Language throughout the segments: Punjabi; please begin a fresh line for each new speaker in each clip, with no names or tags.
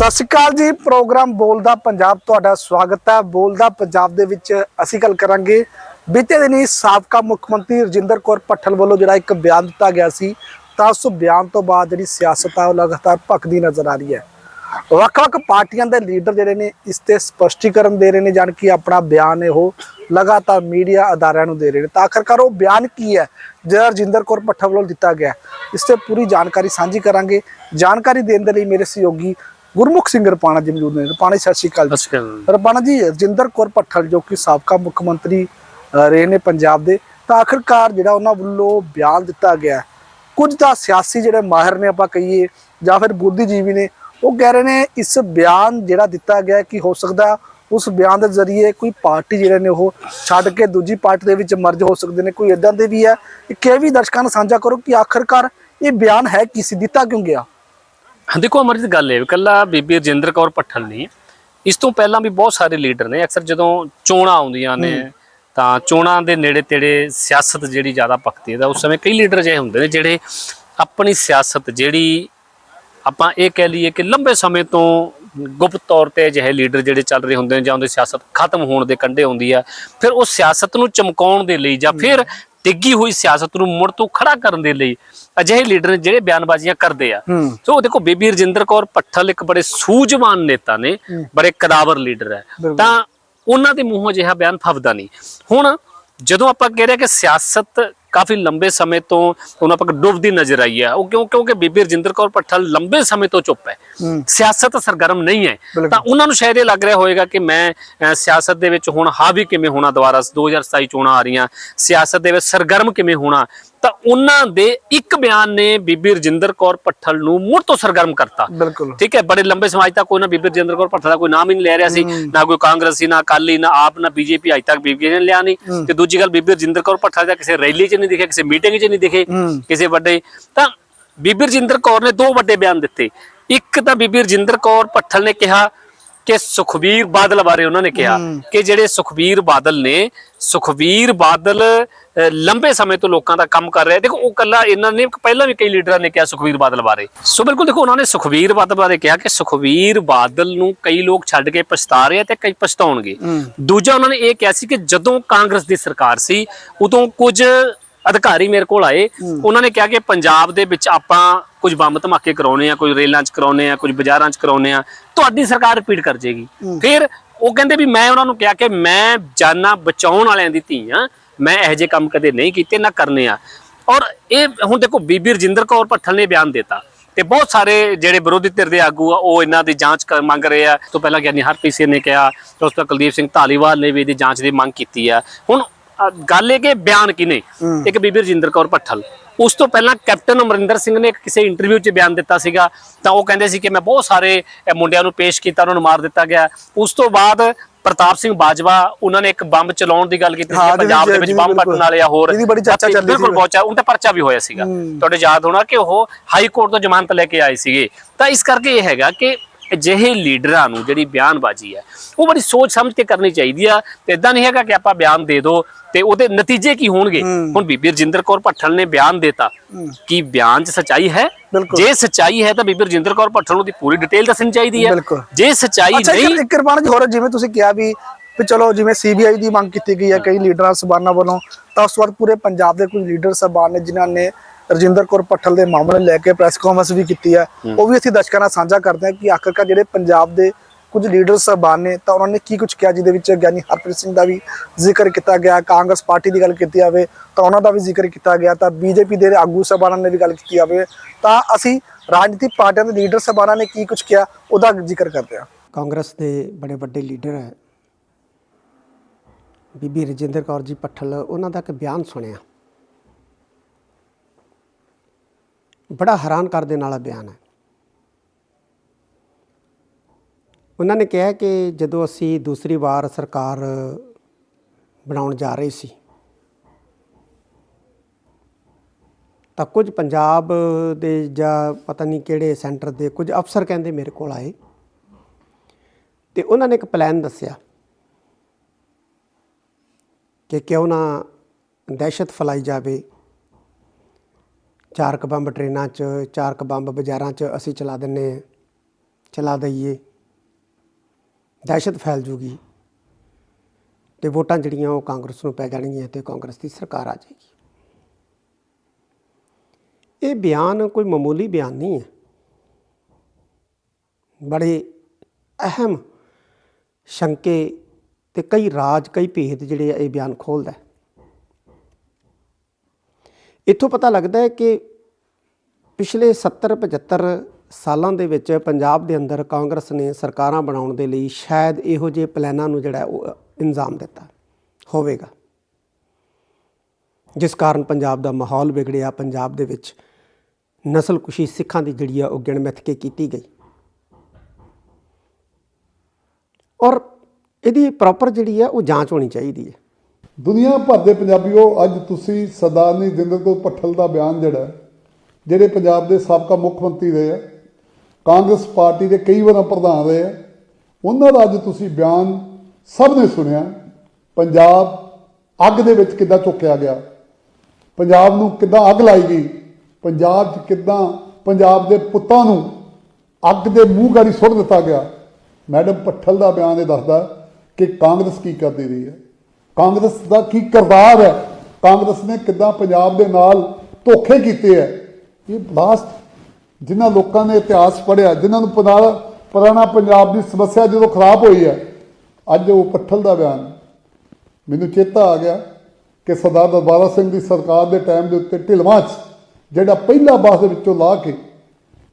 ਸਤਿ ਸ਼੍ਰੀ ਅਕਾਲ ਜੀ, ਪ੍ਰੋਗਰਾਮ ਬੋਲਦਾ ਪੰਜਾਬ ਤੁਹਾਡਾ ਸਵਾਗਤ ਹੈ। ਬੋਲਦਾ ਪੰਜਾਬ ਦੇ ਵਿੱਚ ਅਸੀਂ ਗੱਲ ਕਰਾਂਗੇ। ਬੀਤੇ ਦਿਨੀ ਸਾਬਕਾ ਮੁੱਖ ਮੰਤਰੀ ਰਜਿੰਦਰ ਕੌਰ ਪੱਠਲ ਵੱਲੋਂ ਜਿਹੜਾ ਇੱਕ ਬਿਆਨ ਦਿੱਤਾ ਗਿਆ ਸੀ, ਤਾਂ ਉਸ ਬਿਆਨ ਤੋਂ ਬਾਅਦ ਜਿਹੜੀ ਸਿਆਸਤ ਆ, ਉਹ ਲਗਾਤਾਰ ਭਖਦੀ ਨਜ਼ਰ ਆ ਰਹੀ ਹੈ। ਵੱਖ-ਵੱਖ ਪਾਰਟੀਆਂ ਦੇ ਲੀਡਰ ਜਿਹੜੇ ਨੇ, ਇਸ ਤੇ ਸਪਸ਼ਟੀਕਰਨ ਦੇ ਰਹੇ ਨੇ, ਜਾਣ ਕਿ ਆਪਣਾ ਬਿਆਨ ਇਹ ਉਹ ਲਗਾਤਾਰ ਮੀਡੀਆ ਅਦਾਰਿਆਂ ਨੂੰ ਦੇ ਰਹੇ ਨੇ। ਤਾਂ ਆਖਰਕਾਰ ਉਹ ਬਿਆਨ ਕੀ ਹੈ, ਜਿਹੜਾ ਰਜਿੰਦਰ ਕੌਰ ਪੱਠਲ ਵੱਲੋਂ ਦਿੱਤਾ ਗਿਆ, ਇਸ ਤੇ ਪੂਰੀ ਜਾਣਕਾਰੀ ਸਾਂਝੀ ਕਰਾਂਗੇ। ਜਾਣਕਾਰੀ ਦੇਣ ਦੇ ਲਈ ਮੇਰੇ ਸਹਿਯੋਗੀ ਗੁਰਮੁਖ ਸਿੰਘ ਰਪਾਣਾ ਜੀ ਮੌਜੂਦ ਨੇ ਰਪਾਣਾ ਸਤਿ ਸ਼੍ਰੀ ਅਕਾਲ ਰਪਾਣਾ ਜੀ। ਰਜਿੰਦਰ ਕੌਰ ਪੱਠਲ ਜੋ ਕਿ ਸਾਬਕਾ ਮੁੱਖ ਮੰਤਰੀ ਰਹੇ ਨੇ ਪੰਜਾਬ ਦੇ ਤਾਂ ਆਖਰਕਾਰ ਜਿਹੜਾ ਉਹਨਾਂ ਵੱਲੋਂ ਬਿਆਨ ਦਿੱਤਾ ਗਿਆ ਕੁਝ ਤਾਂ ਸਿਆਸੀ ਜਿਹੜੇ ਮਾਹਿਰ ਨੇ ਆਪਾਂ ਕਹੀਏ ਜਾਂ ਫਿਰ ਬੁੱਧੀਜੀਵੀ ਨੇ ਉਹ ਕਹਿ ਰਹੇ ਨੇ ਇਸ ਬਿਆਨ ਜਿਹੜਾ ਦਿੱਤਾ ਗਿਆ ਕਿ ਹੋ ਸਕਦਾ ਉਸ ਬਿਆਨ ਦੇ ਜ਼ਰੀਏ ਕੋਈ ਪਾਰਟੀ ਜਿਹੜੇ ਨੇ ਉਹ ਛੱਡ ਕੇ ਦੂਜੀ ਪਾਰਟੀ ਦੇ ਵਿੱਚ ਮਰਜ ਹੋ ਸਕਦੇ ਨੇ ਕੋਈ ਇਦਾਂ ਦੇ ਵੀ ਹੈ ਇਹ ਵੀ ਦਰਸ਼ਕਾਂ ਨਾਲ ਸਾਂਝਾ ਕਰੋ ਕਿ ਆਖਰਕਾਰ ਇਹ ਬਿਆਨ ਹੈ ਕੀ ਸੀ ਦਿੱਤਾ ਕਿਉਂ ਗਿਆ?
ਹਾਂ ਦੇਖੋ ਅਮਰਜੀਤ ਗੱਲ ਹੈ ਕੱਲਾ ਬੀਬੀ ਰਜਿੰਦਰ ਕੌਰ ਪੱਠਲ ਨਹੀਂ। ਇਸ ਤੋਂ ਪਹਿਲਾਂ ਵੀ ਬਹੁਤ ਸਾਰੇ ਲੀਡਰ ਨੇ। ਅਕਸਰ ਜਦੋਂ ਚੋਣਾਂ ਆਉਂਦੀਆਂ ਨੇ ਤਾਂ ਚੋਣਾਂ ਦੇ ਨੇੜੇ ਤੇੜੇ ਸਿਆਸਤ ਜਿਹੜੀ ਜ਼ਿਆਦਾ ਪੱਕਦੀ ਹੈ ਤਾਂ ਉਸ ਸਮੇਂ ਕਈ ਲੀਡਰ ਅਜਿਹੇ ਹੁੰਦੇ ਨੇ ਜਿਹੜੇ ਆਪਣੀ ਸਿਆਸਤ ਜਿਹੜੀ ਆਪਾਂ ਇਹ ਕਹਿ ਲਈਏ ਕਿ ਲੰਬੇ ਸਮੇਂ ਤੋਂ ਗੁਪਤ ਤੌਰ ਤੇ ਅਜਿਹੇ ਲੀਡਰ ਜਿਹੜੇ ਚੱਲ ਰਹੇ ਹੁੰਦੇ ਨੇ ਜਾਂ ਉਹਦੀ ਸਿਆਸਤ ਖਤਮ ਹੋਣ ਦੇ ਕੰਢੇ ਹੁੰਦੀ ਆ ਫਿਰ ਉਹ ਸਿਆਸਤ ਨੂੰ ਚਮਕਾਉਣ ਦੇ ਲਈ ਜਾਂ ਫਿਰ ਡਿੱਗੀ ਹੋਈ ਸਿਆਸਤ ਨੂੰ ਮੁੜ ਤੋਂ ਖੜਾ ਕਰਨ ਦੇ ਲਈ ਅਜਿਹੇ ਲੀਡਰ ਜਿਹੜੇ ਬਿਆਨਬਾਜ਼ੀਆਂ ਕਰਦੇ ਆ। ਸੋ ਦੇਖੋ ਬੀਬੀ ਰਜਿੰਦਰ ਕੌਰ ਪੱਠਲ ਇੱਕ ਬੜੇ ਸੂਝਵਾਨ ਨੇਤਾ ਨੇ ਬੜੇ ਕਦਾਵਰ ਲੀਡਰ ਹੈ। ਤਾਂ ਉਹਨਾਂ ਦੇ ਮੂੰਹੋਂ ਅਜਿਹਾ ਬਿਆਨ ਫਬਦਾ ਨਹੀਂ। ਹੁਣ ਜਦੋਂ ਆਪਾਂ ਕਹਿ ਰਹੇ ਕਿ ਸਿਆਸਤ ਕਾਫੀ ਲੰਬੇ ਸਮੇਂ ਤੋਂ ਉਹਨਾਂ ਆਪਾਂ ਡੁੱਬਦੀ ਨਜ਼ਰ ਆਈ ਹੈ ਉਹ ਕਿਉਂ ਕਿਉਂਕਿ ਬੀਬੀ ਰਜਿੰਦਰ ਕੌਰ ਪੱਠਲ ਲੰਬੇ ਸਮੇਂ ਤੋਂ ਚੁੱਪ ਹੈ। ਸਿਆਸਤ ਸਰਗਰਮ ਨਹੀਂ ਹੈ। ਤਾਂ ਉਹਨਾਂ ਨੂੰ ਸ਼ਾਇਦ ਇਹ ਲੱਗ ਰਿਹਾ ਹੋਵੇਗਾ ਕਿ ਮੈਂ ਸਿਆਸਤ ਦੇ ਵਿੱਚ ਹੁਣ ਹਾਵੀ ਕਿਵੇਂ ਹੋਣਾ ਦੁਬਾਰਾ 2027 ਚੋਣਾਂ ਆ ਰਹੀਆਂ। ਸਿਆਸਤ ਦੇ ਵਿੱਚ ਸਰਗਰਮ ਕਿਵੇਂ ਹੋਣਾ ਤਾਂ ਉਹਨਾਂ ਦੇ ਇੱਕ ਬਿਆਨ ਨੇ ਬੀਬੀ ਰਜਿੰਦਰ ਕੌਰ ਪੱਠਲ ਨੂੰ ਮੁੜ ਤੋਂ ਸਰਗਰਮ ਕਰਤਾ।
ਬਿਲਕੁਲ।
ਠੀਕ ਹੈ ਬੜੇ ਲੰਬੇ ਸਮਾਜ ਤੱਕ ਕੋਈ ਨਾ ਬੀਬੀ ਰਜਿੰਦਰ ਕੌਰ ਪੱਠਲ ਦਾ ਕੋਈ ਨਾਮ ਹੀ ਨਹੀਂ ਲੈ ਰਿਹਾ ਸੀ ਨਾ ਕੋਈ ਕਾਂਗਰਸੀ ਨਾ ਅਕਾਲੀ ਨਾ ਆਪ ਨਾ ਬੀਜੇਪੀ ਅਜ ਤੱਕ ਬੀਬੀ ਨੇ ਲਿਆ ਨਹੀਂ। ਤੇ ਦੂਜੀ ਗੱਲ ਬੀਬੀ ਰਜਿੰਦਰ ਕੌਰ ਪੱਠਲ ਦਾ ਕਿਸੇ ਰੈਲੀ 'ਚ ਨਹੀਂ ਦਿਖਿਆ ਕਿਸੇ ਮੀਟਿੰਗ 'ਚ ਨਹੀਂ ਦਿਖੇ ਕਿਸੇ ਵੱਡੇ ਤਾਂ ਬੀਬੀ ਰਜਿੰਦਰ ਕੌਰ ਨੇ ਦੋ ਵੱਡੇ ਬਿਆਨ ਦਿੱਤੇ। ਇੱਕ ਤਾਂ ਬੀਬੀ ਰਜਿੰਦਰ ਕੌਰ ਪੱਠਲ ਨੇ ਕਿਹਾ ਕਿ ਸੁਖਬੀਰ ਬਾਦਲ ਬਾਰੇ ਉਹਨਾਂ ਨੇ ਕਿਹਾ ਕਿ ਜਿਹੜੇ ਸੁਖਬੀਰ ਬਾਦਲ ਨੇ ਸੁਖਬੀਰ ਬਾਦਲ ਲੰਬੇ ਸਮੇਂ ਤੋਂ ਲੋਕਾਂ ਦਾ ਕੰਮ ਕਰ ਰਿਹਾ ਦੇਖੋ ਉਹ ਕੱਲਾ ਇਹਨਾਂ ਨੇ ਪਹਿਲਾਂ ਵੀ ਕਈ ਲੀਡਰਾਂ ਨੇ ਕਿਹਾ ਸੁਖਬੀਰ ਬਾਦਲ ਬਾਰੇ। ਸੋ ਬਿਲਕੁਲ ਦੇਖੋ ਉਹਨਾਂ ਨੇ ਸੁਖਬੀਰ ਬਾਦਲ ਬਾਰੇ ਕਿਹਾ ਕਿ ਸੁਖਬੀਰ ਬਾਦਲ ਨੂੰ ਕਈ ਲੋਕ ਛੱਡ ਕੇ ਪਛਤਾ ਰਹੇ ਆ ਤੇ ਕਈ ਪਛਤਾਉਣਗੇ। ਦੂਜਾ ਉਹਨਾਂ ਨੇ ਇਹ ਕਿਹਾ ਸੀ ਕਿ ਜਦੋਂ ਕਾਂਗਰਸ ਦੀ ਸਰਕਾਰ ਸੀ ਉਦੋਂ ਕੁਝ ਅਧਿਕਾਰੀ ਮੇਰੇ ਕੋਲ ਆਏ। ਉਹਨਾਂ ਨੇ ਕਿਹਾ ਕਿ ਪੰਜਾਬ ਦੇ ਵਿੱਚ ਆਪਾਂ ਕੁਝ ਬੰਬ ਧਮਾਕੇ ਕਰਾਉਨੇ ਆ ਕੋਈ ਰੇਲਾਂ 'ਚ ਕਰਾਉਨੇ ਆ ਕੁਝ ਬਾਜ਼ਾਰਾਂ 'ਚ ਕਰਾਉਨੇ ਆ ਤੁਹਾਡੀ ਸਰਕਾਰ ਰਿਪੀਟ ਕਰ ਜੇਗੀ। ਫਿਰ ਉਹ ਕਹਿੰਦੇ ਵੀ ਮੈਂ ਉਹਨਾਂ ਨੂੰ ਕਿਹਾ ਕਿ ਮੈਂ ਜਾਨਾਂ ਬਚਾਉਣ ਵਾਲਿਆਂ ਦੀ ਧੀ ਆ ਮੈਂ ਇਹੋ ਜਿਹੇ ਕੰਮ ਕਦੇ ਨਹੀਂ ਕੀਤੇ ਨਾ ਕਰਨੇ ਆ। ਔਰ ਇਹ ਹੁਣ ਦੇਖੋ ਬੀਬੀ ਰਜਿੰਦਰ ਕੌਰ ਭੱਠਲ ਨੇ ਬਿਆਨ ਦਿੱਤਾ। ਤੇ ਬਹੁਤ ਸਾਰੇ ਜਿਹੜੇ ਵਿਰੋਧੀ ਧਿਰ ਦੇ ਆਗੂ ਆ ਉਹ ਇਹਨਾਂ ਦੀ ਜਾਂਚ ਮੰਗ ਰਹੇ ਆ। ਤੋਂ ਪਹਿਲਾਂ ਗਿਆਨੀ ਹਰਪ੍ਰੀਤ ਸਿੰਘ ਨੇ ਕਿਹਾ ਤੇ ਉਸ ਤੋਂ ਕੁਲਦੀਪ ਸਿੰਘ ਧਾਲੀਵਾਲ ਨੇ ਵੀ ਇਹਦੀ ਜਾਂਚ ਦੀ ਮੰਗ ਕੀਤੀ ਆ। ਹੁਣ ਗੱਲ ਇਹ ਕਿ ਬਿਆਨ ਕਿਨੇ। ਇੱਕ ਬੀਬੀ ਰਜਿੰਦਰ ਕੌਰ ਭੱਠਲ ਉਸ ਤੋਂ ਪਹਿਲਾਂ ਕੈਪਟਨ ਅਮਰਿੰਦਰ ਸਿੰਘ ਨੇ ਕਿਸੇ ਇੰਟਰਵਿਊ 'ਚ ਬਿਆਨ ਦਿੱਤਾ ਸੀਗਾ ਤਾਂ ਉਹ ਕਹਿੰਦੇ ਸੀ ਕਿ ਮੈਂ ਬਹੁਤ ਸਾਰੇ ਮੁੰਡਿਆਂ ਨੂੰ ਪੇਸ਼ ਕੀਤਾ ਉਹਨਾਂ ਨੂੰ ਮਾਰ ਦਿੱਤਾ ਗਿਆ ਉਸ ਤੋਂ ਬਾਅਦ ਪ੍ਰਤਾਪ ਸਿੰਘ ਬਾਜਵਾ ਉਹਨਾਂ ਨੇ ਇੱਕ ਬੰਬ ਚਲਾਉਣ ਦੀ ਗੱਲ ਕੀਤੀ ਸੀ ਪੰਜਾਬ ਦੇ ਵਿੱਚ ਬੰਬ। ਪੱਟਣ ਵਾਲੇ ਆ ਹੋਰ
ਜਿਹਦੀ ਬੜੀ ਚਰਚਾ ਚੱਲੀ ਸੀ।
ਬਿਲਕੁਲ ਬਹੁਤ ਚਾ- ਉਹਨਾਂ ਤੇ ਪਰਚਾ ਵੀ ਹੋਇਆ ਸੀਗਾ। ਤੁਹਾਡੇ ਯਾਦ ਹੋਣਾ ਕਿ ਉਹ ਹਾਈ ਕੋਰਟ ਤੋਂ ਜ਼ਮਾਨਤ ਲੈ ਕੇ ਆਏ ਸੀਗੇ ਤਾਂ ਇਸ ਕਰਕੇ ਇਹ ਹੈਗਾ ਕਿ ਅਜਿਹੇ ਲੀਡਰਾਂ ਨੂੰ ਜਿਹੜੀ ਬਿਆਨਬਾਜ਼ੀ ਹੈ ਉਹ ਬੜੀ ਸੋਚ ਸਮਝ ਕੇ ਕਰਨੀ ਚਾਹੀਦੀ ਆ ਤੇ ਇਦਾਂ ਨਹੀਂ ਹੈਗਾ ਕਿ ਆਪਾਂ ਬਿਆਨ ਦੇ ਦਿਓ ਤੇ ਉਹਦੇ ਨਤੀਜੇ ਕੀ ਹੋਣਗੇ। ਹੁਣ ਬੀਬੀ ਰਜਿੰਦਰ ਕੌਰ ਭੱਠਲ ਨੇ ਬਿਆਨ ਦਿੱਤਾ ਕੀ ਬਿਆਨ 'ਚ ਸਚਾਈ ਹੈ। ਜੇ ਸਚਾਈ ਹੈ ਤਾਂ ਬੀਬੀ ਰਜਿੰਦਰ ਕੌਰ ਭੱਠਲ ਨੂੰ ਦੀ ਪੂਰੀ ਡਿਟੇਲ ਦੱਸਣੀ ਚਾਹੀਦੀ ਹੈ। ਜੇ ਸਚਾਈ ਨਹੀਂ
ਇੱਕ ਜੀ ਹੋਰ ਜਿਵੇਂ ਤੁਸੀਂ ਕਿਹਾ ਵੀ ਵੀ ਚਲੋ ਜਿਵੇਂ ਸੀਬੀਆਈ ਦੀ ਮੰਗ ਕੀਤੀ ਗਈ ਹੈ ਕਈ ਲੀਡਰਾਂ ਸਬਾਨਾਂ ਵੱਲੋਂ ਤਾਂ ਉਸ ਵਕਤ ਪੂਰੇ ਪੰਜਾਬ ਦੇ ਕੁਝ ਲੀਡਰ ਸਬਾਨ ਨੇ ਜਿਨ੍ਹਾਂ ਨੇ ਰਜਿੰਦਰ ਕੌਰ ਪੱਠਲ ਦੇ ਮਾਮਲੇ ਲੈ ਕੇ ਪ੍ਰੈਸ ਕਾਨਫਰੰਸ ਵੀ ਕੀਤੀ ਹੈ। ਉਹ ਵੀ ਅਸੀਂ ਦਰਸ਼ਕਾਂ ਨਾਲ ਸਾਂਝਾ ਕਰਦੇ ਹਾਂ ਕਿ ਆਖਰਕਾਰ ਜਿਹੜੇ ਪੰਜਾਬ ਦੇ ਕੁਝ ਲੀਡਰ ਸਬਾਨ ਨੇ ਤਾਂ ਉਹਨਾਂ ਨੇ ਕੀ ਕੁਝ ਕਿਹਾ ਜਿਹਦੇ ਵਿੱਚ ਗਿਆਨੀ ਹਰਪ੍ਰੀਤ ਸਿੰਘ ਦਾ ਵੀ ਜ਼ਿਕਰ ਕੀਤਾ ਗਿਆ ਕਾਂਗਰਸ ਪਾਰਟੀ ਦੀ ਗੱਲ ਕੀਤੀ ਜਾਵੇ ਤਾਂ ਉਹਨਾਂ ਦਾ ਵੀ ਜ਼ਿਕਰ ਕੀਤਾ ਗਿਆ ਤਾਂ ਬੀਜੇਪੀ ਦੇ ਆਗੂ ਸਬਾਨਾਂ ਨੇ ਵੀ ਗੱਲ ਕੀਤੀ ਜਾਵੇ। ਤਾਂ ਅਸੀਂ ਰਾਜਨੀਤਿਕ ਪਾਰਟੀਆਂ ਦੇ ਲੀਡਰ ਸਬਾਨਾਂ ਨੇ ਕੀ ਕੁਝ ਕਿਹਾ ਉਹਦਾ ਜ਼ਿਕਰ ਕਰਦੇ ਹਾਂ।
ਕਾਂਗਰਸ ਦੇ ਬੜੇ ਵੱਡੇ ਲੀਡਰ ਹੈ। ਬੀਬੀ ਰਜਿੰਦਰ ਕੌਰ ਜੀ ਪੱਠਲ ਉਹਨਾਂ ਦਾ ਇੱਕ ਬਿਆਨ ਸੁਣਿਆ। ਬੜਾ ਹੈਰਾਨ ਕਰ ਦੇਣ ਵਾਲਾ ਬਿਆਨ ਹੈ। ਉਹਨਾਂ ਨੇ ਕਿਹਾ ਕਿ ਜਦੋਂ ਅਸੀਂ ਦੂਸਰੀ ਵਾਰ ਸਰਕਾਰ ਬਣਾਉਣ ਜਾ ਰਹੇ ਸੀ, ਤਾਂ ਕੁਝ ਪੰਜਾਬ ਦੇ ਜਾਂ ਪਤਾ ਨਹੀਂ ਕਿਹੜੇ ਸੈਂਟਰ ਦੇ ਕੁਝ ਅਫਸਰ ਕਹਿੰਦੇ ਮੇਰੇ ਕੋਲ ਆਏ ਤੇ ਉਹਨਾਂ ਨੇ ਇੱਕ ਪਲਾਨ ਦੱਸਿਆ ਕਿ ਕਿਉਂ ਨਾ ਦਹਿਸ਼ਤ ਫੈਲਾਈ ਜਾਵੇ ਚਾਰਕ ਬੰਬ ਟ੍ਰੇਨਾਂ 'ਚ, ਚਾਰਕ ਬੰਬ ਬਾਜ਼ਾਰਾਂ 'ਚ ਅਸੀਂ ਚਲਾ ਦਿੰਨੇ ਚਲਾ ਦਈਏ। ਦਹਿਸ਼ਤ ਫੈਲ ਜੂਗੀ ਤੇ ਵੋਟਾਂ ਜਿਹੜੀਆਂ ਉਹ ਕਾਂਗਰਸ ਨੂੰ ਪੈ ਜਾਣਗੀਆਂ ਤੇ ਕਾਂਗਰਸ ਦੀ ਸਰਕਾਰ ਆ ਜਾਏਗੀ। ਇਹ ਬਿਆਨ ਕੋਈ ਮਾਮੂਲੀ ਬਿਆਨ ਨਹੀਂ ਹੈ। ਬੜੇ ਅਹਿਮ ਸ਼ੰਕੇ ਤੇ ਕਈ ਰਾਜ, ਕਈ ਭੇਦ ਜਿਹੜੇ ਇਹ ਬਿਆਨ ਖੋਲਦਾ ਹੈ। ਇੱਥੋਂ ਪਤਾ ਲੱਗਦਾ ਹੈ ਕਿ ਪਿਛਲੇ 70 75 ਸਾਲਾਂ ਦੇ ਵਿੱਚ ਪੰਜਾਬ ਦੇ ਅੰਦਰ ਕਾਂਗਰਸ ਨੇ ਸਰਕਾਰਾਂ ਬਣਾਉਣ ਦੇ ਲਈ ਸ਼ਾਇਦ ਇਹੋ ਜਿਹੇ ਪਲਾਨਾਂ ਨੂੰ ਜਿਹੜਾ ਉਹ ਇੰਜ਼ਾਮ ਦਿੱਤਾ ਹੋਵੇਗਾ। ਜਿਸ ਕਾਰਨ ਪੰਜਾਬ ਦਾ ਮਾਹੌਲ ਵਿਗੜਿਆ, ਪੰਜਾਬ ਦੇ ਵਿੱਚ ਨਸਲਕੁਸ਼ੀ ਸਿੱਖਾਂ ਦੀ ਜਿਹੜੀ ਆ ਉਹ ਗਿਣਮਿੱਥ ਕੇ ਕੀਤੀ ਗਈ। ਔਰ ਇਹਦੀ ਪ੍ਰੋਪਰ ਜਿਹੜੀ ਆ ਉਹ ਜਾਂਚ ਹੋਣੀ ਚਾਹੀਦੀ ਹੈ।
ਦੁਨੀਆ ਭਰ ਦੇ ਪੰਜਾਬੀਓ, ਅੱਜ ਤੁਸੀਂ ਸਰਦਾਰ ਜਿੰਦਰ ਕੌਰ ਪੱਠਲ ਦਾ ਬਿਆਨ ਜਿਹੜਾ ਜਿਹੜੇ ਪੰਜਾਬ ਦੇ ਸਾਬਕਾ ਮੁੱਖ ਮੰਤਰੀ ਰਹੇ ਆ ਕਾਂਗਰਸ ਪਾਰਟੀ ਦੇ ਕਈ ਵਾਰ ਪ੍ਰਧਾਨ ਰਹੇ ਆ ਉਹਨਾਂ ਦਾ ਅੱਜ ਤੁਸੀਂ ਬਿਆਨ ਸਭ ਨੇ ਸੁਣਿਆ, ਪੰਜਾਬ ਅੱਗ ਦੇ ਵਿੱਚ ਕਿੱਦਾਂ ਝੁਕਿਆ ਗਿਆ, ਪੰਜਾਬ ਨੂੰ ਕਿੱਦਾਂ ਅੱਗ ਲਾਈ ਗਈ, ਪੰਜਾਬ 'ਚ ਕਿੱਦਾਂ ਪੰਜਾਬ ਦੇ ਪੁੱਤਾਂ ਨੂੰ ਅੱਗ ਦੇ ਮੂੰਹ ਗਾੜੀ ਸੁੱਟ ਦਿੱਤਾ ਗਿਆ। ਮੈਡਮ ਪੱਠਲ ਦਾ ਬਿਆਨ ਇਹ ਦੱਸਦਾ ਕਿ ਕਾਂਗਰਸ ਕੀ ਕਰਦੀ ਰਹੀ ਹੈ। ਕਾਂਗਰਸ ਦਾ ਕੀ ਕਿਰਦਾਰ ਹੈ? ਕਾਂਗਰਸ ਨੇ ਕਿੱਦਾਂ ਪੰਜਾਬ ਦੇ ਨਾਲ ਧੋਖੇ ਕੀਤੇ ਹੈ? ਇਹ ਬਲਾਸਟ ਜਿਨ੍ਹਾਂ ਲੋਕਾਂ ਨੇ ਇਤਿਹਾਸ ਪੜ੍ਹਿਆ, ਜਿਨ੍ਹਾਂ ਨੂੰ ਪੁਰਾ- ਪੁਰਾਣਾ ਪੰਜਾਬ ਦੀ ਸਮੱਸਿਆ ਜਦੋਂ ਖਰਾਬ ਹੋਈ ਹੈ, ਅੱਜ ਉਹ ਪੱਠਲ ਦਾ ਬਿਆਨ ਮੈਨੂੰ ਚੇਤਾ ਆ ਗਿਆ ਕਿ ਸਰਦਾਰ ਦਰਬਾਰਾ ਸਿੰਘ ਦੀ ਸਰਕਾਰ ਦੇ ਟਾਈਮ ਦੇ ਉੱਤੇ ਢਿਲਵਾਂ 'ਚ, ਜਿਹੜਾ ਪਹਿਲਾ ਬੱਸ ਦੇ ਵਿੱਚੋਂ ਲਾ ਕੇ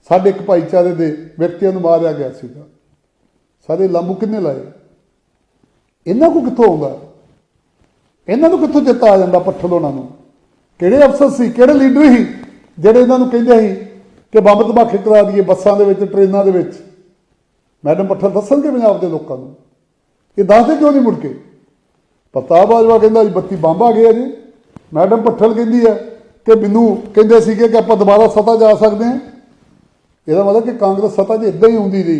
ਸਾਡੇ ਇੱਕ ਭਾਈਚਾਰੇ ਦੇ ਵਿਅਕਤੀਆਂ ਨੂੰ ਮਾਰਿਆ ਗਿਆ ਸੀਗਾ। ਸਾਰੇ ਲਾਂਬੂ ਕਿੰਨੇ ਲਾਏ? ਇਹਨਾਂ ਕੋ ਕਿੱਥੋਂ ਆਉਂਦਾ? ਇਹਨਾਂ ਨੂੰ ਕਿੱਥੋਂ ਚੇਤਾ ਆ ਜਾਂਦਾ ਪੱਠਲ ਉਹਨਾਂ ਨੂੰ? ਕਿਹੜੇ ਅਫਸਰ ਸੀ? ਕਿਹੜੇ ਲੀਡਰ ਸੀ? ਜਿਹੜੇ ਇਹਨਾਂ ਨੂੰ ਕਹਿੰਦੇ ਸੀ ਕਿ ਬੰਬ ਧਮਾਕੇ ਕਰਾ ਦਈਏ ਬੱਸਾਂ ਦੇ ਵਿੱਚ, ਟ੍ਰੇਨਾਂ ਦੇ ਵਿੱਚ? ਮੈਡਮ ਪੱਠਲ ਦੱਸਣਗੇ ਪੰਜਾਬ ਦੇ ਲੋਕਾਂ ਨੂੰ? ਇਹ ਦੱਸਦੇ ਕਿਉਂ ਨਹੀਂ ਮੁੜ ਕੇ? ਪ੍ਰਤਾਪ ਬਾਜਵਾ ਕਹਿੰਦਾ ਜੀ 32 ਬੰਬ ਆ ਗਏ ਆ ਜੀ। ਮੈਡਮ ਪੱਠਲ ਕਹਿੰਦੀ ਹੈ ਕਿ ਮੈਨੂੰ ਕਹਿੰਦੇ ਸੀਗੇ ਕਿ ਆਪਾਂ ਦੁਬਾਰਾ ਸੱਤਾ ਜਾ ਸਕਦੇ ਹਾਂ। ਇਹਦਾ ਮਤਲਬ ਕਿ ਕਾਂਗਰਸ ਸੱਤਾ 'ਚ ਇਦਾਂ ਹੀ ਹੁੰਦੀ ਰਹੀ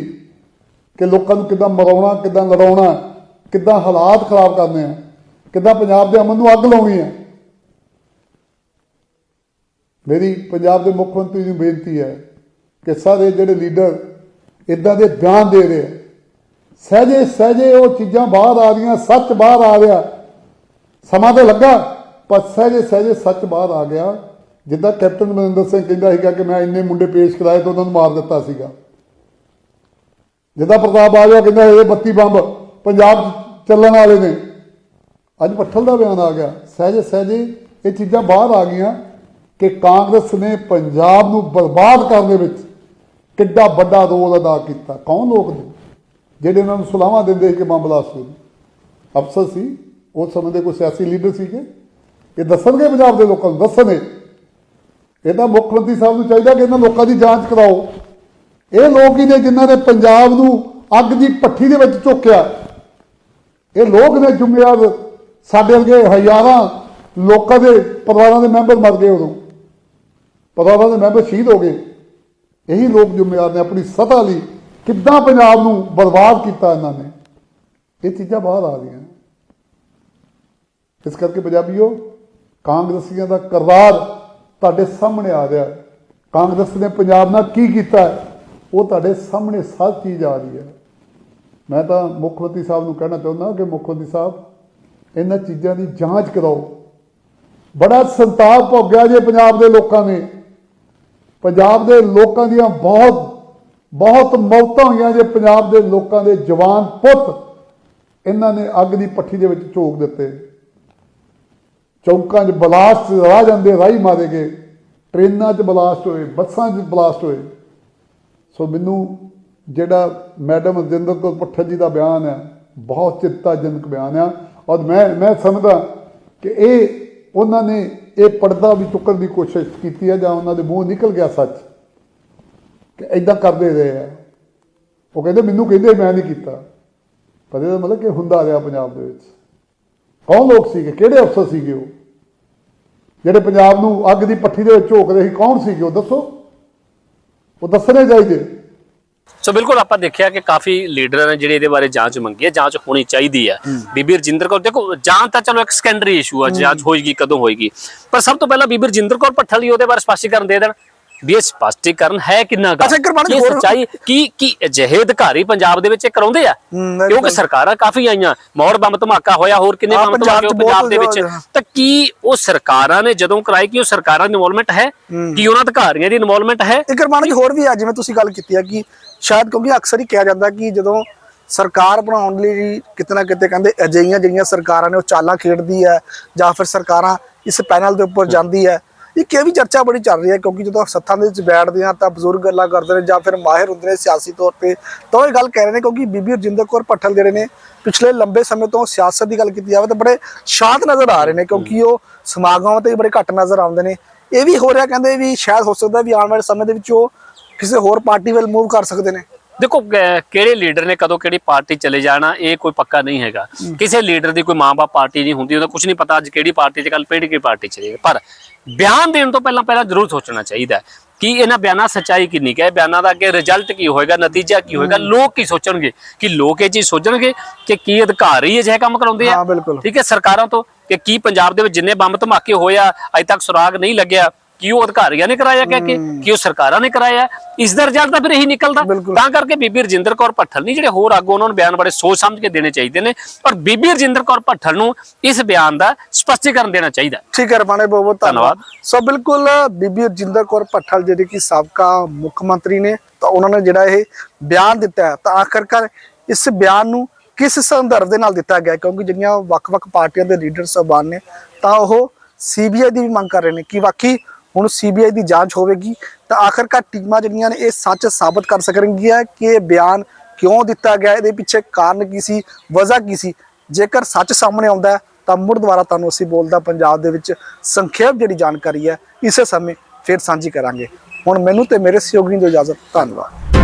ਕਿ ਲੋਕਾਂ ਨੂੰ ਕਿੱਦਾਂ ਮਰਾਉਣਾ, ਕਿੱਦਾਂ ਲੜਾਉਣਾ, ਕਿੱਦਾਂ ਹਾਲਾਤ ਖਰਾਬ ਕਰਨੇ ਆ। ਕਿੱਦਾਂ ਪੰਜਾਬ ਦੇ ਅਮਨ ਨੂੰ ਅੱਗ ਲਾਉਣੀ ਹੈ? ਮੇਰੀ ਪੰਜਾਬ ਦੇ ਮੁੱਖ ਮੰਤਰੀ ਨੂੰ ਬੇਨਤੀ ਹੈ ਕਿ ਸਾਰੇ ਜਿਹੜੇ ਲੀਡਰ ਇਦਾਂ ਦੇ ਬਿਆਨ ਦੇ ਰਹੇ ਆ ਸਹਜੇ ਸਹਜੇ ਉਹ ਚੀਜ਼ਾਂ ਬਾਹਰ ਆ ਰਹੀਆਂ, ਸੱਚ ਬਾਹਰ ਆ ਰਿਹਾ। ਸਮਾਂ ਤਾਂ ਲੱਗਾ, ਪਰ ਸਹਜੇ ਸਹਜੇ ਸੱਚ ਬਾਹਰ ਆ ਗਿਆ। ਜਿੱਦਾਂ ਕੈਪਟਨ ਅਮਰਿੰਦਰ ਸਿੰਘ ਕਹਿੰਦਾ ਸੀਗਾ ਕਿ ਮੈਂ ਇੰਨੇ ਮੁੰਡੇ ਪੇਸ਼ ਕਰਾਏ ਤਾਂ ਉਹਨਾਂ ਨੂੰ ਮਾਰ ਦਿੱਤਾ ਸੀਗਾ। ਜਿੱਦਾਂ ਪ੍ਰਤਾਪ ਬਾਜਵਾ ਕਹਿੰਦਾ ਇਹ 32 ਬੰਬ ਪੰਜਾਬ ਚੱਲਣ ਵਾਲੇ ਨੇ। ਅੱਜ ਪੱਠਲ ਦਾ ਬਿਆਨ ਆ ਗਿਆ। ਸਹਿਜੇ ਸਹਿਜੇ ਇਹ ਚੀਜ਼ਾਂ ਬਾਹਰ ਆ ਗਈਆਂ ਕਿ ਕਾਂਗਰਸ ਨੇ ਪੰਜਾਬ ਨੂੰ ਬਰਬਾਦ ਕਰਨ ਦੇ ਵਿੱਚ ਕਿੱਡਾ ਵੱਡਾ ਰੋਲ ਅਦਾ ਕੀਤਾ। ਕੌਣ ਲੋਕ ਨੇ ਜਿਹੜੇ ਉਹਨਾਂ ਨੂੰ ਸੁਲਾਹਾਂ ਦਿੰਦੇ ਕਿ ਮਾਮਲਾ ਬਲਾਸਟ ਅਫਸਰ ਸੀ। ਉਸ ਸਮੇਂ ਦੇ ਕੋਈ ਸਿਆਸੀ ਲੀਡਰ ਸੀਗੇ। ਇਹ ਦੱਸਣਗੇ ਪੰਜਾਬ ਦੇ ਲੋਕਾਂ ਨੂੰ। ਦੱਸਣੇ ਇਹਦਾ ਮੁੱਖ ਮੰਤਰੀ ਸਾਹਿਬ ਨੂੰ ਚਾਹੀਦਾ ਕਿ ਇਹਨਾਂ ਲੋਕਾਂ ਦੀ ਜਾਂਚ ਕਰਾਓ। ਇਹ ਲੋਕ ਹੀ ਨੇ ਜਿਨ੍ਹਾਂ ਨੇ ਪੰਜਾਬ ਨੂੰ ਅੱਗ ਦੀ ਭੱਠੀ ਦੇ ਵਿੱਚ ਝੋਕਿਆ ਇਹ ਲੋਕ ਨੇ ਜ਼ਿੰਮੇਵਾਰ ਸਾਡੇ ਵਰਗੇ ਹਜ਼ਾਰਾਂ ਲੋਕਾਂ ਦੇ ਪਰਿਵਾਰਾਂ ਦੇ ਮੈਂਬਰ ਮਰ ਗਏ ਉਦੋਂ। ਪਰਿਵਾਰਾਂ ਦੇ ਮੈਂਬਰ ਸ਼ਹੀਦ ਹੋ ਗਏ। ਇਹੀ ਲੋਕ ਜ਼ਿੰਮੇਵਾਰ ਨੇ ਆਪਣੀ ਸਤਾ ਲਈ ਕਿੱਦਾਂ ਪੰਜਾਬ ਨੂੰ ਬਰਬਾਦ ਕੀਤਾ ਇਹਨਾਂ ਨੇ। ਇਹ ਚੀਜ਼ਾਂ ਬਾਹਰ ਆ ਰਹੀਆਂ ਇਸ ਕਰਕੇ ਪੰਜਾਬੀਓ, ਕਾਂਗਰਸੀਆਂ ਦਾ ਕਰਵਾਰ ਤੁਹਾਡੇ ਸਾਹਮਣੇ ਆ ਰਿਹਾ। ਕਾਂਗਰਸ ਨੇ ਪੰਜਾਬ ਨਾਲ ਕੀ ਕੀਤਾ ਉਹ ਤੁਹਾਡੇ ਸਾਹਮਣੇ ਸਭ ਚੀਜ਼ ਆ ਰਹੀ ਹੈ। ਮੈਂ ਤਾਂ ਮੁੱਖ ਮੰਤਰੀ ਸਾਹਿਬ ਨੂੰ ਕਹਿਣਾ ਚਾਹੁੰਦਾ ਕਿ ਮੁੱਖ ਮੰਤਰੀ ਸਾਹਿਬ ਇਹਨਾਂ ਚੀਜ਼ਾਂ ਦੀ ਜਾਂਚ ਕਰਾਓ। ਬੜਾ ਸੰਤਾਪ ਭੋਗਿਆ ਜੇ ਪੰਜਾਬ ਦੇ ਲੋਕਾਂ ਨੇ। ਪੰਜਾਬ ਦੇ ਲੋਕਾਂ ਦੀਆਂ ਬਹੁਤ ਬਹੁਤ ਮੌਤਾਂ ਹੋਈਆਂ ਜੇ ਪੰਜਾਬ ਦੇ ਲੋਕਾਂ ਦੇ ਜਵਾਨ ਪੁੱਤ। ਇਹਨਾਂ ਨੇ ਅੱਗ ਦੀ ਪੱਠੀ ਦੇ ਵਿੱਚ ਝੋਕ ਦਿੱਤੇ। ਚੌਂਕਾਂ 'ਚ ਬਲਾਸਟ ਰਾਹ ਜਾਂਦੇ ਰਾਹੀ ਮਾਰੇ ਗਏ। ਟ੍ਰੇਨਾਂ 'ਚ ਬਲਾਸਟ ਹੋਏ, ਬੱਸਾਂ 'ਚ ਬਲਾਸਟ ਹੋਏ। ਸੋ ਮੈਨੂੰ ਜਿਹੜਾ ਮੈਡਮ ਰਜਿੰਦਰ ਕੌਰ ਪੱਠਲ ਜੀ ਦਾ ਬਿਆਨ ਹੈ, ਬਹੁਤ ਚਿੰਤਾਜਨਕ ਬਿਆਨ ਆ। ਔਰ ਮੈਂ ਮੈਂ ਸਮਝਦਾ ਕਿ ਇਹ, ਉਹਨਾਂ ਨੇ ਇਹ ਪਰਦਾ ਵੀ ਚੁੱਕਣ ਦੀ ਕੋਸ਼ਿਸ਼ ਕੀਤੀ ਹੈ ਜਾਂ ਉਹਨਾਂ ਦੇ ਮੂੰਹ ਨਿਕਲ ਗਿਆ ਸੱਚ ਕਿ ਐਦਾਂ ਕਰਦੇ ਰਹੇ ਆ। ਉਹ ਕਹਿੰਦੇ, ਮੈਨੂੰ ਕਹਿੰਦੇ, ਮੈਂ ਨਹੀਂ ਕੀਤਾ। ਪਰ ਇਹਦਾ ਮਤਲਬ ਕਿ ਹੁੰਦਾ ਰਿਹਾ ਪੰਜਾਬ ਦੇ ਵਿੱਚ। ਕੌਣ ਲੋਕ ਸੀਗੇ? ਕਿਹੜੇ ਅਫਸਰ ਸੀਗੇ ਉਹ? ਜਿਹੜੇ ਪੰਜਾਬ ਨੂੰ ਅੱਗ ਦੀ ਪੱਠੀ ਦੇ ਵਿੱਚ ਝੋਕਦੇ ਸੀ, ਕੌਣ ਸੀਗੇ ਉਹ? ਦੱਸੋ। ਉਹ ਦੱਸਣੇ ਚਾਹੀਦੇ।
ਸੋ ਬਿਲਕੁਲ ਆਪਾਂ ਦੇਖਿਆ ਕਿ ਕਾਫੀ ਲੀਡਰਾਂ ਨੇ ਜਿਹੜੇ ਇਹਦੇ ਬਾਰੇ ਜਾਂਚ ਮੰਗੀ ਹੈ ਜਾਂਚ ਹੋਣੀ ਚਾਹੀਦੀ ਹੈ। ਬੀਬੀ ਰਜਿੰਦਰ ਕੌਰ ਦੇਖੋ ਜਾਂਚ ਤਾਂ ਚਲੋ ਇੱਕ ਸੈਕੰਡਰੀ ਇਸ਼ੂ ਆ ਜਾਂਚ ਹੋਏਗੀ ਕਦੋਂ ਹੋਏਗੀ। ਪਰ ਸਭ ਤੋਂ ਪਹਿਲਾਂ ਬੀਬੀ ਰਜਿੰਦਰ ਕੌਰ ਭੱਠਲ ਹੀ ਉਹਦੇ ਬਾਰੇ ਸਪਸ਼ਟੀਕਰਨ ਦੇ ਦੇਣ। ਵੀ ਇਹ ਸਪਸ਼ਟੀਕਰਨ ਹੈ ਕਿੰਨਾ?
ਅੱਛਾ, ਜੀ,
ਕੀ
ਹੋਰ-
ਸੱਚਾਈ? ਕੀ ਕੀ ਅਜਿਹੇ ਅਧਿਕਾਰੀ ਪੰਜਾਬ ਦੇ ਵਿੱਚ ਇਹ ਕਰਾਉਂਦੇ ਆ?
ਬਿਲਕੁਲ।
ਕਿਉਂਕਿ ਸਰਕਾਰਾਂ ਕਾਫੀ ਆਈਆਂ। ਮੌੜ ਬੰਬ ਧਮਾਕਾ ਹੋਇਆ ਹੋਰ ਕਿੰਨੇ
ਹਾਂ,
ਬੰਬ
ਪੰਜਾਬ
ਧਮਾਕੇ
ਚ
ਹੋਏ ਪੰਜਾਬ ਦੇ ਵਿੱਚ। ਤਾਂ ਕੀ ਉਹ ਸਰਕਾਰਾਂ ਨੇ ਜਦੋਂ ਕਰਾਈ ਕਿ ਉਹ ਸਰਕਾਰਾਂ ਦੀ ਇਨਵੋਲਵਮੈਂਟ ਹੈ? ਕੀ ਉਹਨਾਂ ਅਧਿਕਾਰੀਆਂ ਦੀ ਇਨਵੋਲਵਮੈਂਟ ਹੈ?
ਇੱਕ ਰਮਾਨ ਜੀ ਹੋਰ ਵੀ ਆ ਜਿਵੇਂ ਤੁਸੀਂ ਗੱਲ ਕੀਤੀ ਹੈ ਕਿ ਸ਼ਾਇਦ ਕਿਉਂਕਿ ਅਕਸਰ ਹੀ ਕਿਹਾ ਜਾਂਦਾ ਕਿ ਜਦੋਂ ਸਰਕਾਰ ਬਣਾਉਣ ਲਈ ਕਿਤੇ ਨਾ ਕਿਤੇ ਕਹਿੰਦੇ ਅਜਿਹੀਆਂ ਜਿਹੜੀਆਂ ਸਰਕਾਰਾਂ ਨੇ ਉਹ ਚਾਲਾਂ ਖੇਡਦੀ ਹੈ ਜਾਂ ਫਿਰ ਸਰਕਾਰਾਂ ਇਸ ਪੈਨਲ ਦੇ ਉੱਪਰ ਜਾਂਦੀ ਹੈ ਇੱਕ ਇਹ ਵੀ ਚਰਚਾ ਬੜੀ ਚੱਲ ਰਹੀ ਹੈ ਕਿਉਂਕਿ ਜਦੋਂ ਸੱਥਾਂ ਦੇ ਵਿੱਚ ਬੈਠਦੇ ਆ ਤਾਂ ਬਜ਼ੁਰਗ ਗੱਲਾਂ ਕਰਦੇ ਨੇ ਜਾਂ ਫਿਰ ਮਾਹਿਰ ਹੁੰਦੇ ਨੇ ਸਿਆਸੀ ਤੌਰ ਤੇ ਤਾਂ ਉਹ ਇਹ ਗੱਲ ਕਹਿ ਰਹੇ ਨੇ ਕਿਉਂਕਿ ਬੀਬੀ ਰਜਿੰਦਰ ਕੌਰ ਭੱਠਲ ਜਿਹੜੇ ਨੇ ਪਿਛਲੇ ਲੰਬੇ ਸਮੇਂ ਤੋਂ ਸਿਆਸਤ ਦੀ ਗੱਲ ਕੀਤੀ ਜਾਵੇ ਤਾਂ ਬੜੇ ਸ਼ਾਂਤ ਨਜ਼ਰ ਆ ਰਹੇ ਨੇ ਕਿਉਂਕਿ ਉਹ ਸਮਾਗਮਾਂ ਤੇ ਬੜੇ ਘੱਟ ਨਜ਼ਰ ਆਉਂਦੇ ਨੇ। ਇਹ ਵੀ ਹੋ ਰਿਹਾ ਕਹਿੰਦੇ ਵੀ ਸ਼ਾਇਦ ਹੋ ਸਕਦਾ ਵੀ ਆਉਣ ਵਾਲੇ ਸਮੇਂ ਦੇ ਵਿੱਚ ਉਹ ਕਿਸੇ ਹੋਰ ਪਾਰਟੀ ਵੱਲ ਮੂਵ ਕਰ ਸਕਦੇ ਨੇ।
ਦੇਖੋ ਕਿਹੜੇ ਲੀਡਰ ਨੇ ਕਦੋਂ ਕਿਹੜੀ ਪਾਰਟੀ ਚਲੇ ਜਾਣਾ ਇਹ ਕੋਈ ਪੱਕਾ ਨਹੀਂ ਹੈਗਾ। ਕਿਸੇ ਲੀਡਰ ਦੀ ਕੋਈ ਮਾਂ-ਬਾਪ ਪਾਰਟੀ ਨਹੀਂ ਹੁੰਦੀ ਉਹਦਾ ਕੁਝ ਨਹੀਂ ਪਤਾ ਅੱਜ ਕਿਹੜੀ ਪਾਰਟੀ 'ਚ ਕੱਲ ਕਿਹੜੀ ਕੀ ਪਾਰਟੀ 'ਚ ਜਾਏਗਾ ਪਰ ਬਿਆਨ ਦੇਣ ਤੋਂ ਪਹਿਲਾਂ ਪਹਿਲਾਂ ਜ਼ਰੂਰ ਸੋਚਣਾ ਚਾਹੀਦਾ ਕਿ ਇਹਨਾਂ ਬਿਆਨਾਂ ਸੱਚਾਈ ਕਿੰਨੀ ਹੈ ਬਿਆਨਾਂ ਦਾ ਅੱਗੇ ਰਿਜ਼ਲਟ ਕੀ ਹੋਏਗਾ ਨਤੀਜਾ ਕੀ ਹੋਏਗਾ ਲੋਕ ਕੀ ਸੋਚਣਗੇ ਕਿ ਲੋਕ ਇਹ ਚੀਜ਼ ਸੋਚਣਗੇ ਕਿ ਕੀ ਅਧਿਕਾਰੀ ਅਜਿਹਾ ਕੰਮ ਕਰਾਉਂਦੇ ਆ। ਠੀਕ ਹੈ ਸਰਕਾਰਾਂ ਤੋਂ ਕਿ ਕੀ ਪੰਜਾਬ ਦੇ ਵਿੱਚ ਜਿੰਨੇ ਬੰਬ ਧਮਾਕੇ ਹੋਏ ਆ ਅਜੇ ਤੱਕ ਸੁਰਾਗ ਨਹੀਂ ਲੱਗਿਆ। ਕੀ ਉਹ ਅਧਿਕਾਰੀਆਂ ਨੇ ਕਰਾਇਆ ਕਹਿ ਕੇ ਕੀ ਉਹ ਸਰਕਾਰਾਂ ਨੇ ਕਰਾਇਆ ਇਸ ਦਾ ਰਿਜ਼ਲਟ ਤਾਂ ਫਿਰ ਇਹੀ ਨਿਕਲਦਾ। ਤਾਂ ਕਰਕੇ ਬੀਬੀ ਰਜਿੰਦਰ ਕੌਰ ਭੱਠਲ ਨਹੀਂ ਜਿਹੜੇ ਹੋਰ ਆਗੂ ਉਹਨਾਂ ਨੂੰ ਬਿਆਨ ਬੜੇ ਸੋਚ ਸਮਝ ਕੇ ਦੇਣੇ ਚਾਹੀਦੇ ਨੇ ਔਰ ਬੀਬੀ ਰਜਿੰਦਰ ਕੌਰ ਭੱਠਲ ਨੂੰ ਇਸ ਬਿਆਨ ਦਾ ਸਪਸ਼ਟੀਕਰਨ ਦੇਣਾ ਚਾਹੀਦਾ
ਠੀਕ ਹੈ ਰਮਾਣੇ ਬਹੁਤ ਬਹੁਤ ਧੰਨਵਾਦ। ਸੋ ਬਿਲਕੁਲ ਬੀਬੀ ਰਜਿੰਦਰ ਕੌਰ ਭੱਠਲ ਜਿਹੜੇ ਕਿ ਸਾਬਕਾ ਮੁੱਖ ਮੰਤਰੀ ਨੇ ਤਾਂ ਉਹਨਾਂ ਨੇ ਜਿਹੜਾ ਇਹ ਬਿਆਨ ਦਿੱਤਾ ਹੈ ਤਾਂ ਆਖਰਕਾਰ ਇਸ ਬਿਆਨ ਨੂੰ ਕਿਸ ਸੰਦਰਭ ਦੇ ਨਾਲ ਦਿੱਤਾ ਗਿਆ? ਕਿਉਂਕਿ ਜਿਹੜੀਆਂ ਵੱਖ-ਵੱਖ ਪਾਰਟੀਆਂ ਦੇ ਲੀਡਰ ਸਾਹਿਬਾਨ ਨੇ ਤਾਂ ਉਹ ਸੀਬੀਆਈ ਦੀ ਵੀ ਮੰਗ ਕਰ ਰਹੇ ਨੇ ਕਿ ਵਾਕਈ ਹੁਣ ਸੀਬੀਆਈ ਦੀ ਜਾਂਚ ਹੋਵੇਗੀ, ਤਾਂ ਆਖਰਕਾਰ ਟੀਮਾਂ ਜਿਹੜੀਆਂ ਨੇ ਇਹ ਸੱਚ ਸਾਬਤ ਕਰ ਸਕਣਗੀਆਂ ਕਿ ਇਹ ਬਿਆਨ ਕਿਉਂ ਦਿੱਤਾ ਗਿਆ, ਇਹਦੇ ਪਿੱਛੇ ਕਾਰਨ ਕੀ ਸੀ, ਵਜ੍ਹਾ ਕੀ ਸੀ? ਜੇਕਰ ਸੱਚ ਸਾਹਮਣੇ ਆਉਂਦਾ ਤਾਂ ਮੁੜ ਦੁਬਾਰਾ ਤੁਹਾਨੂੰ ਅਸੀਂ ਬੋਲਦਾ ਪੰਜਾਬ ਦੇ ਵਿੱਚ ਸੰਖੇਪ ਜਿਹੜੀ ਜਾਣਕਾਰੀ ਹੈ, ਇਸੇ ਸਮੇਂ ਫਿਰ ਸਾਂਝੀ ਕਰਾਂਗੇ। ਹੁਣ ਮੈਨੂੰ ਤੇ ਮੇਰੇ ਸਹਿਯੋਗੀ ਨੂੰ ਇਜਾਜ਼ਤ, ਧੰਨਵਾਦ।